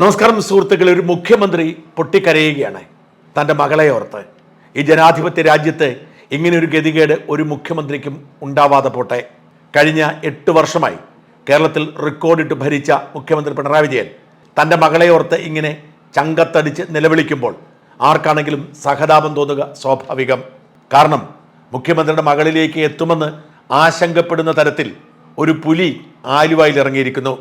നമസ്കാരം സുഹൃത്തുക്കളെ ഒരു മുഖ്യമന്ത്രി പൊട്ടിക്കരയുകയാണ് തന്റെ മകളെ ഓർത്ത്. ഈ ജനാധിപത്യ രാജ്യത്ത് ഇങ്ങനെ ഒരു ഗതികേട് ഒരു മുഖ്യമന്ത്രിക്കും ഉണ്ടാവാതെ പോട്ടെ. കഴിഞ്ഞ എട്ട് വർഷമായി കേരളത്തിൽ റെക്കോർഡിട്ട് ഭരിച്ച മുഖ്യമന്ത്രി പിണറായി വിജയൻ തന്റെ മകളെ ഓർത്ത് ഇങ്ങനെ ചങ്കത്തടിച്ച് നിലവിളിക്കുമ്പോൾ ആർക്കാണെങ്കിലും സഹതാപം തോന്നുക സ്വാഭാവികം. കാരണം മുഖ്യമന്ത്രിയുടെ മകളിലേക്ക് എത്തുമെന്ന് ആശങ്കപ്പെടുന്ന തരത്തിൽ ഒരു പുലി ആലുവായിൽ ഇറങ്ങിയിരിക്കുന്നു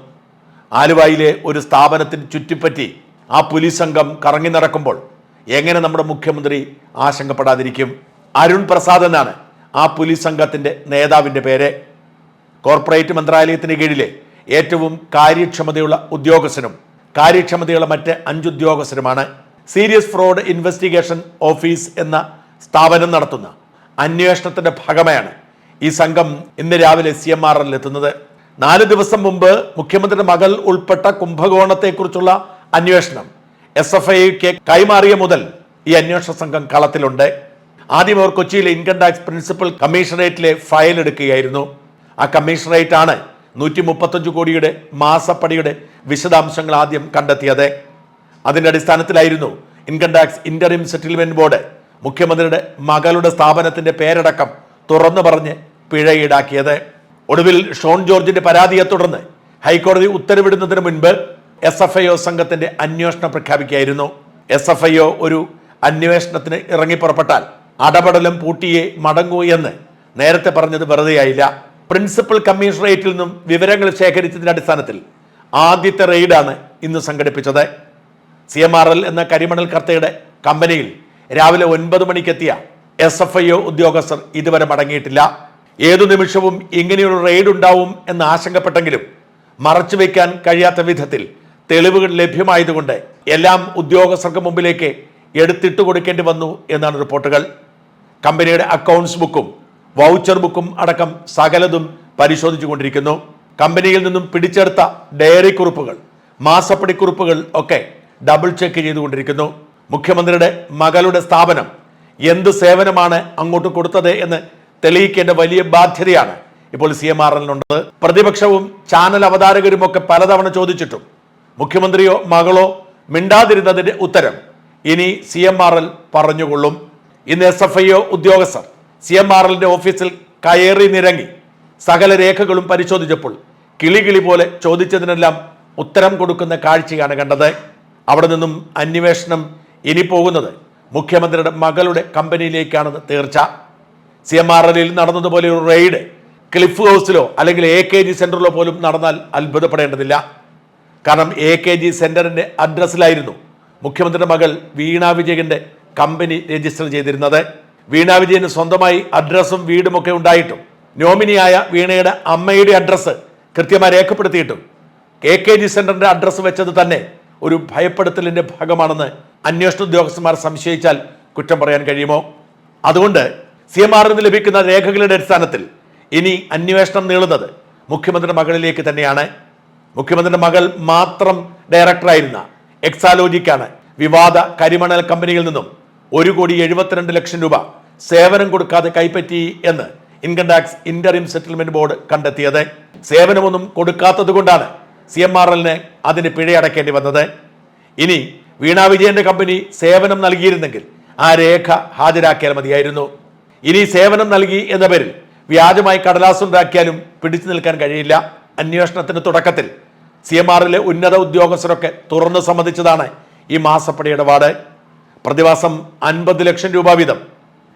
ആലുവായിലെ ഒരു സ്ഥാപനത്തിന് ചുറ്റിപ്പറ്റി ആ പോലീസ് സംഘം കറങ്ങി നടക്കുമ്പോൾ എങ്ങനെ നമ്മുടെ മുഖ്യമന്ത്രി ആശങ്കപ്പെടാതിരിക്കും? അരുൺ പ്രസാദ് എന്നാണ് ആ പോലീസ് സംഘത്തിന്റെ നേതാവിന്റെ പേര്. കോർപ്പറേറ്റ് മന്ത്രാലയത്തിന് കീഴിലെ ഏറ്റവും കാര്യക്ഷമതയുള്ള ഉദ്യോഗസ്ഥനും കാര്യക്ഷമതയുള്ള മറ്റ് അഞ്ചുദ്യോഗസ്ഥരുമാണ് സീരിയസ് ഫ്രോഡ് ഇൻവെസ്റ്റിഗേഷൻ ഓഫീസ് എന്ന സ്ഥാപനം നടത്തുന്ന അന്വേഷണത്തിന്റെ ഭാഗമായാണ് ഈ സംഘം ഇന്ന് രാവിലെ സി എം ആർ എത്തുന്നത്. നാല് ദിവസം മുമ്പ് മുഖ്യമന്ത്രിയുടെ മകൾ ഉൾപ്പെട്ട കുംഭകോണത്തെക്കുറിച്ചുള്ള അന്വേഷണം. എസ് എഫ് ഐക്ക് കൈമാറിയ മുതൽ ഈ അന്വേഷണ സംഘം കളത്തിലുണ്ട്. ആദ്യം അവർ കൊച്ചിയിലെ ഇൻകം ടാക്സ് പ്രിൻസിപ്പൽ കമ്മീഷണറേറ്റിലെ ഫയൽ എടുക്കുകയായിരുന്നു. ആ കമ്മീഷണറേറ്റ് ആണ് നൂറ്റി മുപ്പത്തഞ്ച് കോടിയുടെ മാസപ്പടിയുടെ വിശദാംശങ്ങൾ ആദ്യം കണ്ടെത്തിയത്. അതിന്റെ അടിസ്ഥാനത്തിലായിരുന്നു income tax interim settlement board മുഖ്യമന്ത്രിയുടെ മകളുടെ സ്ഥാപനത്തിന്റെ പേരടക്കം തുറന്നു പറഞ്ഞ് പിഴ ഈടാക്കിയത്. ഒടുവിൽ ഷോൺ ജോർജിന്റെ പരാതിയെ തുടർന്ന് ഹൈക്കോടതി ഉത്തരവിടുന്നതിന് മുൻപ് എസ് എഫ് ഐ ഒ സംഘത്തിന്റെ അന്വേഷണം പ്രഖ്യാപിക്കുകയായിരുന്നു. എസ് എഫ് ഐ ഒ ഒരു അന്വേഷണത്തിന് ഇറങ്ങി പുറപ്പെട്ടാൽ അടപടലം പൂട്ടിയെ മടങ്ങൂ എന്ന് നേരത്തെ പറഞ്ഞത് വെറുതെയായില്ല. പ്രിൻസിപ്പൽ കമ്മീഷണറേറ്റിൽ നിന്നും വിവരങ്ങൾ ശേഖരിച്ചതിന്റെ അടിസ്ഥാനത്തിൽ ആദ്യത്തെ റെയ്ഡാണ് ഇന്ന് സംഘടിപ്പിച്ചത്. സി എം ആർ എൽ എന്ന കരിമണൽ കർത്തയുടെ കമ്പനിയിൽ രാവിലെ ഒൻപത് മണിക്കെത്തിയ എസ് എഫ് ഐ ഒ ഉദ്യോഗസ്ഥർ ഇതുവരെ മടങ്ങിയിട്ടില്ല. ഏതു നിമിഷവും ഇങ്ങനെയൊരു റെയ്ഡ് ഉണ്ടാവും എന്ന് ആശങ്കപ്പെട്ടെങ്കിലും മറച്ചു വയ്ക്കാൻ കഴിയാത്ത വിധത്തിൽ തെളിവുകൾ ലഭ്യമായതുകൊണ്ട് എല്ലാം ഉദ്യോഗസ്ഥർക്ക് മുമ്പിലേക്ക് എടുത്തിട്ട് കൊടുക്കേണ്ടി വന്നു എന്നാണ് റിപ്പോർട്ടുകൾ. കമ്പനിയുടെ അക്കൗണ്ട്സ് ബുക്കും വൗച്ചർ ബുക്കും അടക്കം സകലതും പരിശോധിച്ചുകൊണ്ടിരിക്കുന്നു കമ്പനിയിൽ നിന്നും പിടിച്ചെടുത്ത ഡയറി കുറിപ്പുകൾ മാസപ്പടി കുറിപ്പുകൾ ഒക്കെ ഡബിൾ ചെക്ക് ചെയ്തുകൊണ്ടിരിക്കുന്നു. മുഖ്യമന്ത്രിയുടെ മകളുടെ സ്ഥാപനം എന്ത് സേവനമാണ് അങ്ങോട്ട് കൊടുത്തത് എന്ന് തെളിയിക്കേണ്ട വലിയ ബാധ്യതയാണ് ഇപ്പോൾ സി എം ആർ എല്ലിനുണ്ട് പ്രതിപക്ഷവും ചാനൽ അവതാരകരും ഒക്കെ പലതവണ ചോദിച്ചിട്ടും മുഖ്യമന്ത്രിയോ മകളോ മിണ്ടാതിരുന്നതിന്റെ ഉത്തരം ഇനി സി എം ആർ എൽ പറഞ്ഞുകൊള്ളും. ഇന്ന് എസ് എഫ് ഐ ഒ ഉദ്യോഗസ്ഥർ സി എം ആർ എല്ലിന്റെ ഓഫീസിൽ കയറി നിരങ്ങി സകല രേഖകളും പരിശോധിച്ചപ്പോൾ കിളികിളി കിളി പോലെ ചോദിച്ചതിനെല്ലാം ഉത്തരം കൊടുക്കുന്ന കാഴ്ചയാണ് കണ്ടത്. അവിടെ നിന്നും അന്വേഷണം ഇനി പോകുന്നത് മുഖ്യമന്ത്രിയുടെ മകളുടെ കമ്പനിയിലേക്കാണെന്ന് തീർച്ച. സി എം ആർ എല്ലിൽ നടന്നതുപോലെ ഒരു റെയ്ഡ് ക്ലിഫ് ഹൗസിലോ അല്ലെങ്കിൽ എ കെ ജി സെന്ററിലോ പോലും നടന്നാൽ അത്ഭുതപ്പെടേണ്ടതില്ല. കാരണം എ കെ ജി സെന്ററിന്റെ അഡ്രസ്സിലായിരുന്നു മുഖ്യമന്ത്രിയുടെ മകൾ വീണ വിജയന്റെ കമ്പനി രജിസ്റ്റർ ചെയ്തിരുന്നത്. വീണ വിജയന് സ്വന്തമായി അഡ്രസ്സും വീടുമൊക്കെ ഉണ്ടായിട്ടും നോമിനിയായ വീണയുടെ അമ്മയുടെ അഡ്രസ്സ് കൃത്യമായി രേഖപ്പെടുത്തിയിട്ടും എ കെ ജി സെന്ററിന്റെ അഡ്രസ്സ് വെച്ചത് തന്നെ ഒരു ഭയപ്പെടുത്തലിന്റെ ഭാഗമാണെന്ന് അന്വേഷണ ഉദ്യോഗസ്ഥന്മാർ സംശയിച്ചാൽ കുറ്റം പറയാൻ കഴിയുമോ? അതുകൊണ്ട് സി എം ആറിൽ നിന്ന് ലഭിക്കുന്ന രേഖകളുടെ അടിസ്ഥാനത്തിൽ ഇനി അന്വേഷണം നീളുന്നത് മുഖ്യമന്ത്രിയുടെ മകളിലേക്ക് തന്നെയാണ്. മുഖ്യമന്ത്രിയുടെ മകൾ മാത്രം ഡയറക്ടറായിരുന്ന എക്സാലോജിക്കാണ്. വിവാദ കരിമണൽ കമ്പനിയിൽ നിന്നും ഒരു കോടി എഴുപത്തിരണ്ട് ലക്ഷം രൂപ സേവനം കൊടുക്കാതെ കൈപ്പറ്റി എന്ന് income tax interim settlement board കണ്ടെത്തിയത്. സേവനമൊന്നും കൊടുക്കാത്തത് കൊണ്ടാണ് സി എം ആർ എല്ലിന് അതിന് പിഴയടക്കേണ്ടി വന്നത്. ഇനി വീണ വിജയന്റെ കമ്പനി സേവനം നൽകിയിരുന്നെങ്കിൽ ആ രേഖ ഹാജരാക്കിയാൽ മതിയായിരുന്നു. ഇനി സേവനം നൽകി എന്ന പേരിൽ വ്യാജമായി കടലാസുണ്ടാക്കിയാലും പിടിച്ചു നിൽക്കാൻ കഴിയില്ല. അന്വേഷണത്തിന് തുടക്കത്തിൽ സി എം ആറിലെ ഉന്നത ഉദ്യോഗസ്ഥരൊക്കെ തുറന്നു സമ്മതിച്ചതാണ് ഈ മാസപ്പടി ഇടപാട്. പ്രതിമാസം അൻപത് ലക്ഷം രൂപ വീതം.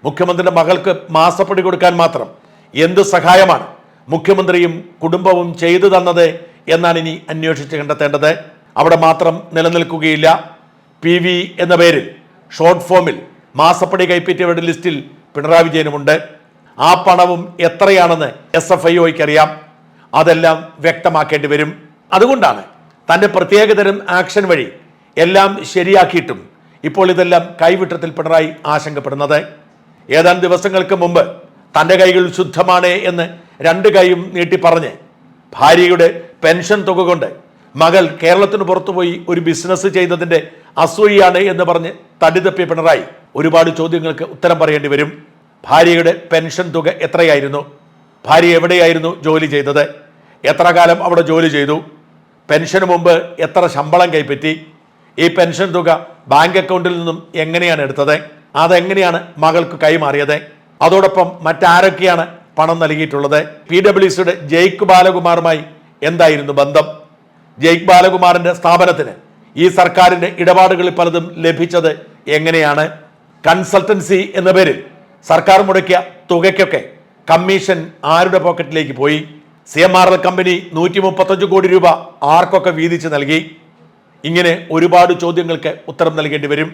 മുഖ്യമന്ത്രിയുടെ മകൾക്ക് മാസപ്പടി കൊടുക്കാൻ മാത്രം എന്ത് സഹായമാണ് മുഖ്യമന്ത്രിയും കുടുംബവും ചെയ്തു തന്നത് എന്നാണ് ഇനി അന്വേഷിച്ച് കണ്ടെത്തേണ്ടത്. അവിടെ മാത്രം നിലനിൽക്കുകയില്ല. പി എന്ന പേരിൽ ഷോർട്ട് ഫോമിൽ മാസപ്പടി കൈപ്പറ്റിയവരുടെ ലിസ്റ്റിൽ പിണറായി വിജയനുമുണ്ട്. ആ പണവും എത്രയാണെന്ന് എസ് എഫ് ഐ അറിയാം അതെല്ലാം വ്യക്തമാക്കേണ്ടി വരും. അതുകൊണ്ടാണ് തന്റെ പ്രത്യേകതരം ആക്ഷൻ വഴി എല്ലാം ശരിയാക്കിയിട്ടും ഇപ്പോൾ ഇതെല്ലാം കൈവിട്ടത്തിൽ പിണറായി ആശങ്കപ്പെടുന്നത്. ഏതാനും ദിവസങ്ങൾക്ക് മുമ്പ് തന്റെ കൈകൾ ശുദ്ധമാണ് എന്ന് രണ്ട് കൈയും നീട്ടി പറഞ്ഞ് ഭാര്യയുടെ പെൻഷൻ തുക കൊണ്ട് മകൾ കേരളത്തിന് പുറത്തുപോയി ഒരു ബിസിനസ് ചെയ്തതിന്റെ അസൂയാണ് എന്ന് പറഞ്ഞ് തടിതപ്പിയ പിണറായി. ഒരുപാട് ചോദ്യങ്ങൾക്ക് ഉത്തരം പറയേണ്ടി വരും. ഭാര്യയുടെ പെൻഷൻ തുക എത്രയായിരുന്നു? ഭാര്യ എവിടെയായിരുന്നു ജോലി ചെയ്തത്? എത്ര കാലം അവിടെ ജോലി ചെയ്തു? പെൻഷന് മുമ്പ് എത്ര ശമ്പളം കൈപ്പറ്റി? ഈ പെൻഷൻ തുക ബാങ്ക് അക്കൗണ്ടിൽ നിന്നും എങ്ങനെയാണ് എടുത്തത്? അതെങ്ങനെയാണ് മകൾക്ക് കൈമാറിയത്? അതോടൊപ്പം മറ്റാരൊക്കെയാണ് പണം നൽകിയിട്ടുള്ളത്? പി ഡബ്ല്യു സിയുടെ ജയ്ക്ക് ബാലകുമാറുമായി എന്തായിരുന്നു ബന്ധം? ജയ്ക്ക് ബാലകുമാറിന്റെ സ്ഥാപനത്തിന് ഈ സർക്കാരിന്റെ ഇടപാടുകളിൽ പലതും ലഭിച്ചത് എങ്ങനെയാണ്? കൺസൾട്ടൻസി എന്ന പേരിൽ സർക്കാർ മുടക്കിയ തുകയ്ക്കൊക്കെ കമ്മീഷൻ ആരുടെ പോക്കറ്റിലേക്ക് പോയി? C M R L company നൂറ്റി മുപ്പത്തഞ്ച് കോടി രൂപ ആർക്കൊക്കെ വീതിച്ച് നൽകി? ഇങ്ങനെ ഒരുപാട് ചോദ്യങ്ങൾക്ക് ഉത്തരം നൽകേണ്ടി വരും.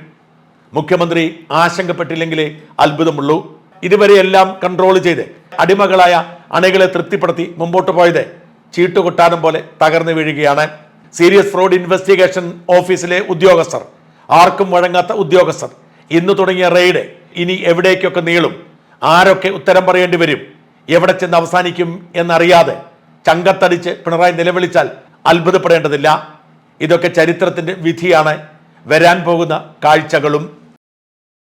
മുഖ്യമന്ത്രി ആശങ്കപ്പെട്ടില്ലെങ്കിലേ അത്ഭുതമുള്ളൂ. ഇതുവരെ എല്ലാം കൺട്രോൾ ചെയ്ത് അടിമകളായ അണികളെ തൃപ്തിപ്പെടുത്തി മുമ്പോട്ട് പോയത് ചീട്ടുകൊട്ടാരം പോലെ തകർന്നു വീഴുകയാണ്. സീരിയസ് ഫ്രോഡ് ഇൻവെസ്റ്റിഗേഷൻ ഓഫീസിലെ ഉദ്യോഗസ്ഥർ. ആർക്കും വഴങ്ങാത്ത ഉദ്യോഗസ്ഥർ. ഇന്ന് തുടങ്ങിയ റെയ്ഡ് ഇനി എവിടേക്കൊക്കെ നീളും? ആരൊക്കെ ഉത്തരം പറയേണ്ടി വരും? എവിടെ ചെന്ന് അവസാനിക്കും എന്നറിയാതെ ചങ്കത്തടിച്ച് പിണറായി നിലവിളിച്ചാൽ അത്ഭുതപ്പെടേണ്ടതില്ല. ഇതൊക്കെ ചരിത്രത്തിന്റെ വിധിയാണ്. വരാൻ പോകുന്ന കാഴ്ചകളും